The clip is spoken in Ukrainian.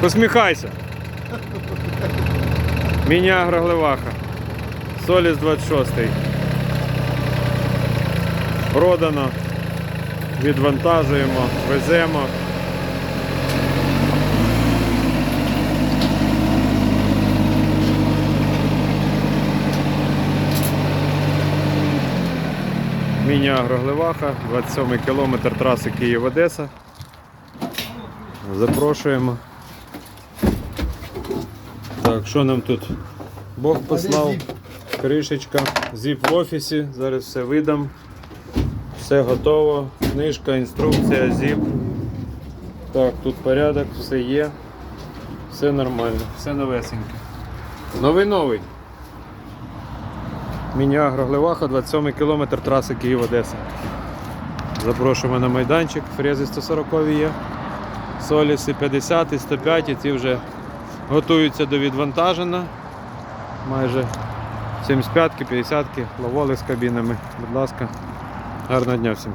Посміхайся. Міні-агро Глеваха. Соліс 26. Продано. Відвантажуємо, веземо. Міні-агро Глеваха, 27 кілометр траси Київ-Одеса. Запрошуємо. Так, що нам тут? Бог послав. Кришечка, зіп в офісі, зараз все видам. Все готово. Книжка, інструкція, зіп. Так, тут порядок, все є. Все нормально, все новесеньке. Новий новий. Міні-агро Глеваха, 27 кілометр траси Київ-Одеса. Запрошуємо на майданчик, фрези 140 є. Соліси 50 і 105, і ці вже готуються до відвантаження. Майже 75-ки, 50-ки, ловоли з кабінами. Будь ласка, гарного дня всім.